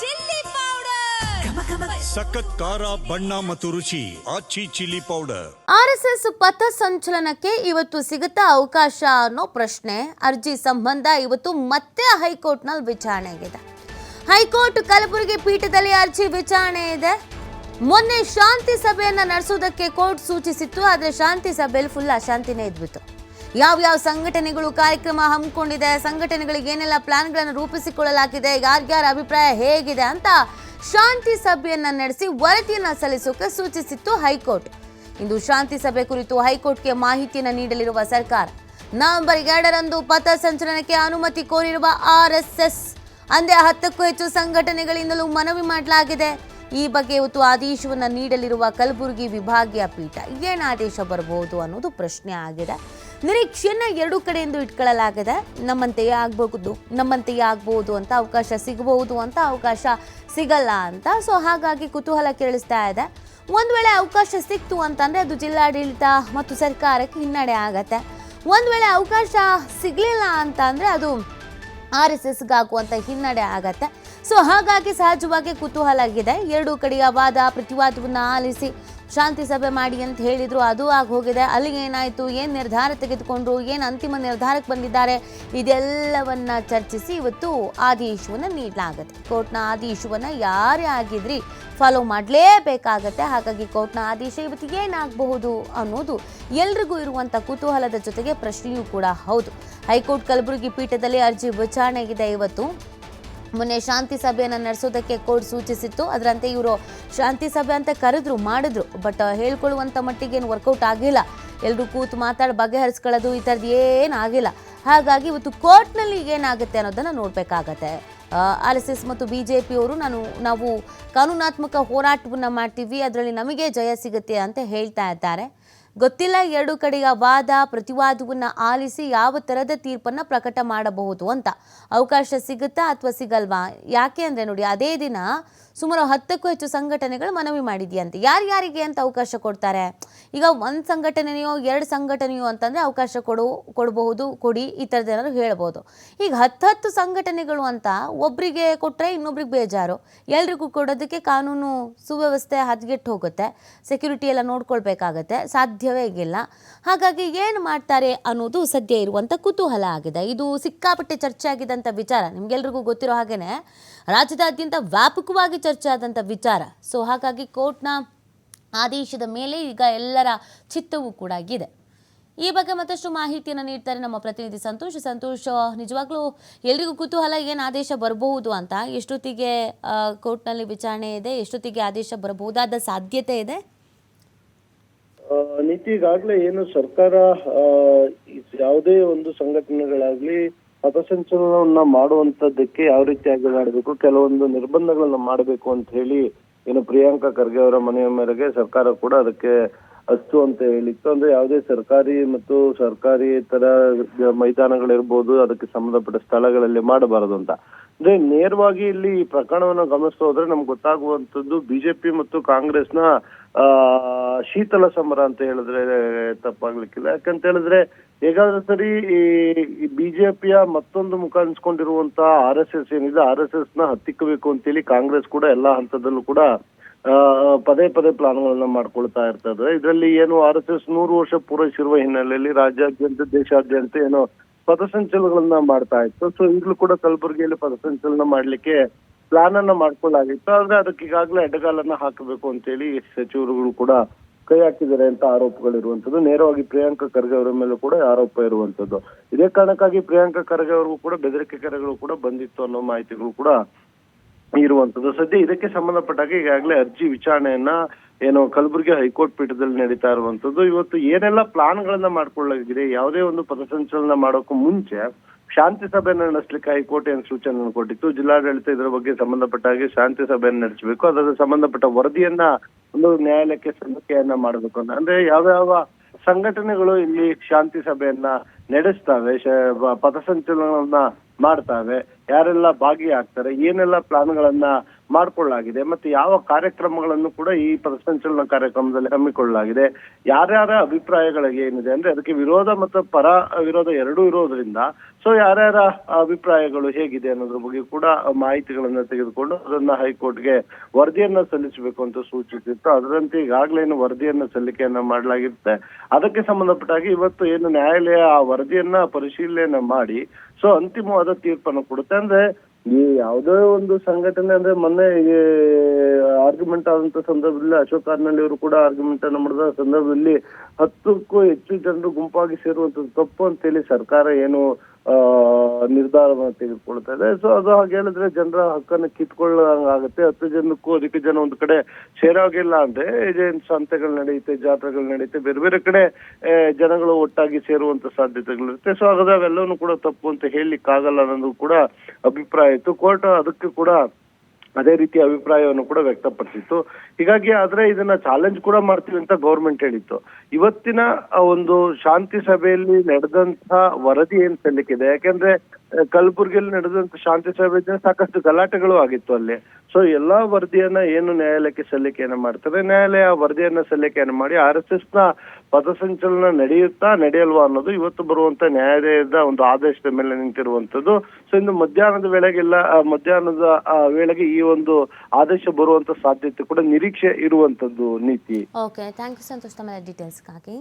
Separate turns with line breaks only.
Chilli powder.
ಸಖತ್ ಖಾರ ಬಣ್ಣ ಮತ್ತು ರುಚಿ ಆಚಿ ಚಿಲ್ಲಿ ಪೌಡರ್.
ಆರ್ಎಸ್ಎಸ್ ಪಥ ಸಂಚಲನಕ್ಕೆ ಇವತ್ತು ಸಿಗುತ್ತಾ ಅವಕಾಶ ಅನ್ನೋ ಪ್ರಶ್ನೆ. ಅರ್ಜಿ ಸಂಬಂಧ ಇವತ್ತು ಮತ್ತೆ ಹೈಕೋರ್ಟ್ನಲ್ಲಿ ವಿಚಾರಣೆಗಿದೆ ಹೈಕೋರ್ಟ್ ಕಲಬುರಗಿ ಪೀಠದಲ್ಲಿ ಅರ್ಜಿ ವಿಚಾರಣೆ ಇದೆ. ಮೊನ್ನೆ ಶಾಂತಿ ಸಭೆಯನ್ನ ನಡೆಸುವುದಕ್ಕೆ ಕೋರ್ಟ್ ಸೂಚಿಸಿತ್ತು ಆದರೆ ಶಾಂತಿ ಸಭೆಯಲ್ಲಿ ಫುಲ್ ಅಶಾಂತಿನೇ ಇದ್ಬಿತ್ತು. ಯಾವ್ಯಾವ ಸಂಘಟನೆಗಳು ಕಾರ್ಯಕ್ರಮ ಹಮ್ಮಿಕೊಂಡಿದೆ, ಸಂಘಟನೆಗಳಿಗೆ ಏನೆಲ್ಲ ಪ್ಲಾನ್ಗಳನ್ನು ರೂಪಿಸಿಕೊಳ್ಳಲಾಗಿದೆ ಯಾರ್ಯಾರ ಅಭಿಪ್ರಾಯ ಹೇಗಿದೆ ಅಂತ ಶಾಂತಿ ಸಭೆಯನ್ನ ನಡೆಸಿ ವರದಿಯನ್ನು ಸಲ್ಲಿಸೋಕೆ ಸೂಚಿಸಿತ್ತು ಹೈಕೋರ್ಟ್. ಇಂದು ಶಾಂತಿ ಸಭೆ ಕುರಿತು ಹೈಕೋರ್ಟ್ಗೆ ಮಾಹಿತಿಯನ್ನು ನೀಡಲಿರುವ ಸರ್ಕಾರ, ನವೆಂಬರ್ ಎರಡರಂದು ಪಥ ಸಂಚಲನಕ್ಕೆ ಅನುಮತಿ ಕೋರಿರುವ ಆರ್ಎಸ್ಎಸ್ ಅಂದೇ ಹತ್ತಕ್ಕೂ ಹೆಚ್ಚು ಸಂಘಟನೆಗಳಿಂದಲೂ ಮನವಿ ಮಾಡಲಾಗಿದೆ. ಈ ಬಗ್ಗೆ ಇವತ್ತು ಆದೇಶವನ್ನು ನೀಡಲಿರುವ ಕಲಬುರಗಿ ವಿಭಾಗೀಯ ಪೀಠ ಏನು ಆದೇಶ ಬರಬಹುದು ಅನ್ನೋದು ಪ್ರಶ್ನೆ ಆಗಿದೆ. ನಿರೀಕ್ಷೆಯನ್ನ ಎರಡೂ ಕಡೆಯಿಂದ ಇಟ್ಕೊಳ್ಳಲಾಗಿದೆ ನಮ್ಮಂತೆಯೇ ಆಗಬಹುದು, ನಮ್ಮಂತೆಯೇ ಆಗ್ಬಹುದು ಅಂತ ಅವಕಾಶ ಸಿಗಬಹುದು ಅಂತ ಅವಕಾಶ ಸಿಗಲ್ಲ ಅಂತ. ಸೊ ಹಾಗಾಗಿ ಕುತೂಹಲ ಕೇಳಿಸ್ತಾ ಇದೆ. ಒಂದು ವೇಳೆ ಅವಕಾಶ ಸಿಕ್ತು ಅಂತಂದ್ರೆ ಅದು ಜಿಲ್ಲಾಡಳಿತ ಮತ್ತು ಸರ್ಕಾರಕ್ಕೆ ಹಿನ್ನಡೆ ಆಗತ್ತೆ. ಒಂದು ವೇಳೆ ಅವಕಾಶ ಸಿಗಲಿಲ್ಲ ಅಂತ ಅಂದರೆ ಅದು ಆರ್ ಎಸ್ ಎಸ್ಗಾಗುವಂಥ ಹಿನ್ನಡೆ ಆಗತ್ತೆ. ಸೊ ಹಾಗಾಗಿ ಸಹಜವಾಗಿ ಕುತೂಹಲ ಆಗಿದೆ. ಎರಡೂ ಕಡೆಯ ವಾದ, ಪ್ರತಿವಾದವನ್ನು ಆಲಿಸಿ ಶಾಂತಿ ಸಭೆ ಮಾಡಿ ಅಂತ ಹೇಳಿದ್ರು, ಅದು ಆಗಿ ಹೋಗಿದೆ. ಅಲ್ಲಿಗೆ ಏನಾಯಿತು? ಏನು ನಿರ್ಧಾರ ತೆಗೆದುಕೊಂಡ್ರು? ಏನು ಅಂತಿಮ ನಿರ್ಧಾರಕ್ಕೆ ಬಂದಿದ್ದಾರೆ? ಇದೆಲ್ಲವನ್ನ ಚರ್ಚಿಸಿ ಇವತ್ತು ಆದೇಶವನ್ನು ನೀಡಲಾಗುತ್ತೆ. ಕೋರ್ಟ್ನ ಆದೇಶವನ್ನು ಯಾರೇ ಆಗಿದ್ರಿ ಫಾಲೋ ಮಾಡಲೇಬೇಕಾಗತ್ತೆ. ಹಾಗಾಗಿ ಕೋರ್ಟ್ನ ಆದೇಶ ಇವತ್ತು ಏನಾಗಬಹುದು ಅನ್ನೋದು ಎಲ್ರಿಗೂ ಇರುವಂಥ ಕುತೂಹಲದ ಜೊತೆಗೆ ಪ್ರಶ್ನೆಯೂ ಕೂಡ ಹೌದು. ಹೈಕೋರ್ಟ್ ಕಲಬುರಗಿ ಪೀಠದಲ್ಲಿ ಅರ್ಜಿ ವಿಚಾರಣೆಗಿದೆ ಇವತ್ತು. ಮೊನ್ನೆ ಶಾಂತಿ ಸಭೆಯನ್ನು ನಡೆಸೋದಕ್ಕೆ ಕೋರ್ಟ್ ಸೂಚಿಸಿತ್ತು. ಅದರಂತೆ ಇವರು ಶಾಂತಿ ಸಭೆ ಅಂತ ಕರೆದ್ರು, ಮಾಡಿದ್ರು, ಬಟ್ ಹೇಳ್ಕೊಳ್ಳುವಂಥ ಮಟ್ಟಿಗೆ ಏನು ವರ್ಕೌಟ್ ಆಗಿಲ್ಲ. ಎಲ್ಲರೂ ಕೂತು ಮಾತಾಡಿ ಬಗೆಹರಿಸ್ಕೊಳ್ಳೋದು ಈ ಥರದ್ದು ಏನು ಆಗಿಲ್ಲ. ಹಾಗಾಗಿ ಇವತ್ತು ಕೋರ್ಟ್ನಲ್ಲಿ ಏನಾಗುತ್ತೆ ಅನ್ನೋದನ್ನು ನೋಡಬೇಕಾಗತ್ತೆ. ಆರ್ ಎಸ್ ಎಸ್ ಮತ್ತು ಬಿ ಜೆ ಪಿಯವರು ನಾನು, ನಾವು ಕಾನೂನಾತ್ಮಕ ಹೋರಾಟವನ್ನು ಮಾಡ್ತೀವಿ, ಅದರಲ್ಲಿ ನಮಗೆ ಜಯ ಸಿಗುತ್ತೆ ಅಂತ ಹೇಳ್ತಾ ಇದ್ದಾರೆ. ಗೊತ್ತಿಲ್ಲ, ಎರಡು ಕಡೆಯ ವಾದ, ಪ್ರತಿವಾದವನ್ನು ಆಲಿಸಿ ಯಾವ ಥರದ ತೀರ್ಪನ್ನು ಪ್ರಕಟ ಮಾಡಬಹುದು ಅಂತ ಅವಕಾಶ ಸಿಗುತ್ತಾ ಅಥವಾ ಸಿಗಲ್ವಾ? ಯಾಕೆ ಅಂದರೆ ನೋಡಿ, ಅದೇ ದಿನ ಸುಮಾರು ಹತ್ತಕ್ಕೂ ಹೆಚ್ಚು ಸಂಘಟನೆಗಳು ಮನವಿ ಮಾಡಿದೆಯಂತೆ. ಯಾರ್ಯಾರಿಗೆ ಅಂತ ಅವಕಾಶ ಕೊಡ್ತಾರೆ? ಈಗ ಒಂದು ಸಂಘಟನೆಯೋ, ಎರಡು ಸಂಘಟನೆಯೋ ಅಂತಂದರೆ ಅವಕಾಶ ಕೊಡು, ಕೊಡಬಹುದು, ಕೊಡಿ, ಈ ಥರದ ಹೇಳ್ಬೋದು. ಈಗ ಹತ್ತು ಹತ್ತು ಸಂಘಟನೆಗಳು ಅಂತ ಒಬ್ಬರಿಗೆ ಕೊಟ್ಟರೆ ಇನ್ನೊಬ್ರಿಗೆ ಬೇಜಾರು. ಎಲ್ರಿಗೂ ಕೊಡೋದಕ್ಕೆ ಕಾನೂನು ಸುವ್ಯವಸ್ಥೆ ಹದಗೆಟ್ಟು ಹೋಗುತ್ತೆ. ಸೆಕ್ಯೂರಿಟಿ ಎಲ್ಲ ನೋಡ್ಕೊಳ್ಬೇಕಾಗತ್ತೆ. ಸಾಧ್ಯವೇ ಇಲ್ಲ ಹಾಗಾಗಿ ಏನು ಮಾಡ್ತಾರೆ ಅನ್ನೋದು ಸದ್ಯ ಇರುವಂಥ ಕುತೂಹಲ ಆಗಿದೆ. ಇದು ಸಿಕ್ಕಾಪಟ್ಟೆ ಚರ್ಚೆ ಆಗಿದ್ದಂಥ ವಿಚಾರ. ನಿಮಗೆಲ್ರಿಗೂ ಗೊತ್ತಿರೋ ಹಾಗೇ ರಾಜ್ಯದಾದ್ಯಂತ ವ್ಯಾಪಕವಾಗಿ ಚರ್ಚೆ ಆದಂಥ ವಿಚಾರ. ಸೊ ಹಾಗಾಗಿ ಕೋರ್ಟ್ನ ಆದೇಶದ ಮೇಲೆ ಈಗ ಎಲ್ಲರ ಚಿತ್ತವೂ ಕೂಡ ಇದೆ ಈ ಬಗ್ಗೆ ಮತ್ತಷ್ಟು ಮಾಹಿತಿಯನ್ನು ನೀಡ್ತಾರೆ ನಮ್ಮ ಪ್ರತಿನಿಧಿ ಸಂತೋಷ್. ಸಂತೋಷ್, ನಿಜವಾಗ್ಲೂ ಎಲ್ರಿಗೂ ಕುತೂಹಲ ಏನು ಆದೇಶ ಬರಬಹುದು ಅಂತ? ಎಷ್ಟೊತ್ತಿಗೆ ಕೋರ್ಟ್ನಲ್ಲಿ ವಿಚಾರಣೆ ಇದೆ? ಎಷ್ಟೊತ್ತಿಗೆ ಆದೇಶ ಬರಬಹುದಾದ ಸಾಧ್ಯತೆ ಇದೆ?
ನೀತಿ ಈಗಾಗಲೇ ಏನು ಸರ್ಕಾರ ಯಾವುದೇ ಒಂದು ಸಂಘಟನೆಗಳಾಗ್ಲಿ ಪಥಸಂಚಲನವನ್ನ ಮಾಡುವಂತದ್ದಕ್ಕೆ ಯಾವ ರೀತಿಯಾಗಿ ಮಾಡಬೇಕು, ಕೆಲವೊಂದು ನಿರ್ಬಂಧಗಳನ್ನ ಮಾಡಬೇಕು ಅಂತ ಹೇಳಿ ಏನು ಪ್ರಿಯಾಂಕಾ ಖರ್ಗೆ ಅವರ ಮನೆಯ ಮೇರೆಗೆ ಸರ್ಕಾರ ಕೂಡ ಅದಕ್ಕೆ ಅಸ್ತು ಅಂತ ಹೇಳಿತ್ತು ಅಂದ್ರೆ ಯಾವುದೇ ಸರ್ಕಾರಿ ಮತ್ತು ಸರ್ಕಾರಿ ತರ ಮೈದಾನಗಳಿರ್ಬೋದು ಅದಕ್ಕೆ ಸಂಬಂಧಪಟ್ಟ ಸ್ಥಳಗಳಲ್ಲಿ ಮಾಡಬಾರದು ಅಂತ. ಅಂದ್ರೆ ನೇರವಾಗಿ ಇಲ್ಲಿ ಈ ಪ್ರಕರಣವನ್ನು ಗಮನಿಸ್ತಾ ಹೋದ್ರೆ ನಮ್ಗೆ ಗೊತ್ತಾಗುವಂತದ್ದು ಬಿಜೆಪಿ ಮತ್ತು ಕಾಂಗ್ರೆಸ್ನ, ಆ, ಶೀತಲ ಸಮರ ಅಂತ ಹೇಳಿದ್ರೆ ತಪ್ಪಾಗ್ಲಿಕ್ಕಿಲ್ಲ. ಯಾಕಂತ ಹೇಳಿದ್ರೆ ಹೇಗಾದ್ರೂ ಸರಿ ಈ ಬಿಜೆಪಿಯ ಮತ್ತೊಂದು ಮುಖ ಅನ್ಸ್ಕೊಂಡಿರುವಂತ ಆರ್ ಎಸ್ ಎಸ್ ಏನಿದೆ, ಆರ್ ಎಸ್ ಎಸ್ನ ಹತ್ತಿಕ್ಕಬೇಕು ಅಂತೇಳಿ ಕಾಂಗ್ರೆಸ್ ಕೂಡ ಎಲ್ಲಾ ಹಂತದಲ್ಲೂ ಕೂಡ ಪದೇ ಪದೇ ಪ್ಲಾನ್ಗಳನ್ನ ಮಾಡ್ಕೊಳ್ತಾ ಇರ್ತದೆ. ಇದರಲ್ಲಿ ಏನು ಆರ್ ಎಸ್ ಎಸ್ ನೂರು ವರ್ಷ ಪೂರೈಸಿರುವ ಹಿನ್ನೆಲೆಯಲ್ಲಿ ರಾಜ್ಯಾದ್ಯಂತ, ದೇಶಾದ್ಯಂತ ಏನು ಪಥಸಂಚಲನಗಳನ್ನ ಮಾಡ್ತಾ ಇತ್ತು. ಸೊ ಈಗಲೂ ಕೂಡ ಕಲಬುರಗಿಯಲ್ಲಿ ಪಥಸಂಚಲನ ಮಾಡ್ಲಿಕ್ಕೆ ಪ್ಲಾನ್ ಅನ್ನ ಮಾಡ್ಕೊಳ್ಳಾಗಿತ್ತು. ಆದ್ರೆ ಅದಕ್ಕೆ ಈಗಾಗಲೇ ಅಡ್ಡಗಾಲನ್ನ ಹಾಕಬೇಕು ಅಂತೇಳಿ ಸಚಿವರುಗಳು ಕೂಡ ಕೈ ಹಾಕಿದ್ದಾರೆ ಅಂತ ಆರೋಪಗಳಿರುವಂತದ್ದು ನೇರವಾಗಿ ಪ್ರಿಯಾಂಕಾ ಖರ್ಗೆ ಅವರ ಮೇಲೂ ಕೂಡ ಆರೋಪ ಇರುವಂತದ್ದು ಇದೇ ಕಾರಣಕ್ಕಾಗಿ ಪ್ರಿಯಾಂಕಾ ಖರ್ಗೆ ಅವ್ರಿಗೂ ಕೂಡ ಬೆದರಿಕೆ ಕರೆಗಳು ಕೂಡ ಬಂದಿತ್ತು ಅನ್ನೋ ಮಾಹಿತಿಗಳು ಕೂಡ ಇರುವಂತದ್ದು. ಸದ್ಯ ಇದಕ್ಕೆ ಸಂಬಂಧಪಟ್ಟಾಗ ಈಗಾಗಲೇ ಅರ್ಜಿ ವಿಚಾರಣೆಯನ್ನ ಏನು ಕಲಬುರಗಿ ಹೈಕೋರ್ಟ್ ಪೀಠದಲ್ಲಿ ನಡೀತಾ ಇರುವಂತದ್ದು. ಇವತ್ತು ಏನೆಲ್ಲ ಪ್ಲಾನ್ಗಳನ್ನ ಮಾಡ್ಕೊಳ್ಳಿದೆ ಯಾವುದೇ ಒಂದು ಪಥಸಂಚಲನ ಮಾಡೋಕ್ಕೂ ಮುಂಚೆ ಶಾಂತಿ ಸಭೆಯನ್ನು ನಡೆಸಲಿಕ್ಕೆ ಹೈಕೋರ್ಟ್ ಏನ್ ಸೂಚನೆ ಕೊಟ್ಟಿತ್ತು? ಜಿಲ್ಲಾಡಳಿತ ಇದರ ಬಗ್ಗೆ ಸಂಬಂಧಪಟ್ಟ ಹಾಗೆ ಶಾಂತಿ ಸಭೆಯನ್ನು ನಡೆಸಬೇಕು, ಅದರ ಸಂಬಂಧಪಟ್ಟ ವರದಿಯನ್ನ ಒಂದು ನ್ಯಾಯಾಲಯಕ್ಕೆ ಸಲ್ಲಿಕೆಯನ್ನ ಮಾಡಬೇಕು ಅಂತ. ಅಂದ್ರೆ ಯಾವ್ಯಾವ ಸಂಘಟನೆಗಳು ಇಲ್ಲಿ ಶಾಂತಿ ಸಭೆಯನ್ನ ನಡೆಸ್ತವೆ ಪಥಸಂಚಲನವನ್ನ ಮಾಡ್ತಾವೆ ಯಾರೆಲ್ಲ ಭಾಗಿಯಾಗ್ತಾರೆ ಏನೆಲ್ಲ ಪ್ಲಾನ್ಗಳನ್ನ ಮಾಡಿಕೊಳ್ಳಲಾಗಿದೆ. ಮತ್ತೆ ಯಾವ ಕಾರ್ಯಕ್ರಮಗಳನ್ನು ಕೂಡ ಈ ಪಥಸಂಚಲನ ಕಾರ್ಯಕ್ರಮದಲ್ಲಿ ಹಮ್ಮಿಕೊಳ್ಳಲಾಗಿದೆ. ಯಾರ್ಯಾರ ಅಭಿಪ್ರಾಯಗಳಿಗೆ ಏನಿದೆ ಅಂದ್ರೆ ಅದಕ್ಕೆ ವಿರೋಧ ಮತ್ತು ಪರ ವಿರೋಧ ಎರಡೂ ಇರೋದ್ರಿಂದ ಸೊ ಯಾರ್ಯಾರ ಅಭಿಪ್ರಾಯಗಳು ಹೇಗಿದೆ ಅನ್ನೋದ್ರ ಬಗ್ಗೆ ಕೂಡ ಮಾಹಿತಿಗಳನ್ನ ತೆಗೆದುಕೊಂಡು ಅದನ್ನ ಹೈಕೋರ್ಟ್ಗೆ ವರದಿಯನ್ನ ಸಲ್ಲಿಸಬೇಕು ಅಂತ ಸೂಚಿಸಿತ್ತು. ಅದರಂತೆ ಈಗಾಗಲೇ ಏನು ವರದಿಯನ್ನ ಸಲ್ಲಿಕೆಯನ್ನ ಮಾಡಲಾಗಿರುತ್ತೆ. ಅದಕ್ಕೆ ಸಂಬಂಧಪಟ್ಟಾಗಿ ಇವತ್ತು ಏನು ನ್ಯಾಯಾಲಯ ಆ ವರದಿಯನ್ನ ಪರಿಶೀಲನೆ ಮಾಡಿ ಸೊ ಅಂತಿಮವಾದ ತೀರ್ಪನ್ನು ಕೊಡುತ್ತೆ. ಅಂದ್ರೆ ಈ ಯಾವುದೋ ಒಂದು ಸಂಘಟನೆ ಅಂದ್ರೆ ಮೊನ್ನೆ ಆರ್ಗ್ಯುಮೆಂಟ್ ಆದಂತ ಸಂದರ್ಭದಲ್ಲಿ ಅಶೋಕ್ ಕಾರ್ನಲ್ಲಿ ಅವರು ಕೂಡ ಆರ್ಗ್ಯುಮೆಂಟ್ ಅನ್ನು ಮಾಡಿದ ಸಂದರ್ಭದಲ್ಲಿ ಹತ್ತಕ್ಕೂ ಹೆಚ್ಚು ಜನರು ಗುಂಪಾಗಿ ಸೇರುವಂತದ್ದು ತಪ್ಪು ಅಂತ ಹೇಳಿ ಸರ್ಕಾರ ಏನು ನಿರ್ಧಾರವನ್ನು ತೆಗೆದುಕೊಳ್ತಾ ಇದೆ ಸೊ ಅದು ಹಾಗೆ ಹೇಳಿದ್ರೆ ಜನರ ಹಕ್ಕನ್ನು ಕಿತ್ಕೊಳ್ಳಂಗಾಗುತ್ತೆ. ಹತ್ತು ಜನಕ್ಕೂ ಅಧಿಕ ಜನ ಒಂದು ಕಡೆ ಸೇರೋಗಿಲ್ಲ ಅಂದ್ರೆ ಇದೇನ್ ಸಂತೆಗಳು ನಡೆಯುತ್ತೆ, ಜಾತ್ರೆಗಳು ನಡೆಯುತ್ತೆ. ಬೇರೆ ಬೇರೆ ಕಡೆ ಜನಗಳು ಒಟ್ಟಾಗಿ ಸೇರುವಂತ ಸಾಧ್ಯತೆಗಳಿರುತ್ತೆ. ಸೊ ಹಾಗಾದ್ರೆ ಅವೆಲ್ಲವನ್ನೂ ಕೂಡ ತಪ್ಪು ಅಂತ ಹೇಳಲಿಕ್ಕಾಗಲ್ಲ ಅನ್ನೋದು ಕೂಡ ಅಭಿಪ್ರಾಯ ಇತ್ತು. ಕೋರ್ಟ್ ಅದಕ್ಕೆ ಕೂಡ ಅದೇ ರೀತಿಯ ಅಭಿಪ್ರಾಯವನ್ನು ಕೂಡ ವ್ಯಕ್ತಪಡಿಸಿತ್ತು. ಹೀಗಾಗಿ ಆದ್ರೆ ಇದನ್ನ ಚಾಲೆಂಜ್ ಕೂಡ ಮಾಡ್ತೀವಿ ಅಂತ ಗೌರ್ಮೆಂಟ್ ಹೇಳಿತ್ತು. ಇವತ್ತಿನ ಒಂದು ಶಾಂತಿ ಸಭೆಯಲ್ಲಿ ನಡೆದಂತ ವರದಿ ಏನ್ ಸಲ್ಲಿಕ್ಕಿದೆ ಯಾಕಂದ್ರೆ ಕಲಬುರಗಿಯಲ್ಲಿ ನಡೆದಂತ ಶಾಂತಿ ಸಭೆ ಸಾಕಷ್ಟು ಗಲಾಟೆಗಳು ಆಗಿತ್ತು ಅಲ್ಲಿ. ಸೊ ಎಲ್ಲಾ ವರದಿಯನ್ನ ಏನು ನ್ಯಾಯಾಲಯಕ್ಕೆ ಸಲ್ಲಿಕೆಯನ್ನ ಮಾಡ್ತಾರೆ? ನ್ಯಾಯಾಲಯ ವರದಿಯನ್ನ ಸಲ್ಲಿಕೆಯನ್ನ ಮಾಡಿ ಆರ್ ಎಸ್ ಎಸ್ನ ಪಥಸಂಚಲನ ನಡೆಯುತ್ತಾ ನಡೆಯಲ್ವಾ ಅನ್ನೋದು ಇವತ್ತು ಬರುವಂತ ನ್ಯಾಯಾಲಯದ ಒಂದು ಆದೇಶದ ಮೇಲೆ ನಿಂತಿರುವಂತದ್ದು ಸೊ ಇನ್ನು ಮಧ್ಯಾಹ್ನದ ವೇಳೆಗೆಲ್ಲ ಮಧ್ಯಾಹ್ನದ ವೇಳೆಗೆ ಈ ಒಂದು ಆದೇಶ ಬರುವಂತ ಸಾಧ್ಯತೆ ಕೂಡ ನಿರೀಕ್ಷೆ ಇರುವಂತದ್ದು ನೀತಿ.
Okay thank you Santosh ಡೀಟೇಲ್ಸ್ಗಾಗಿ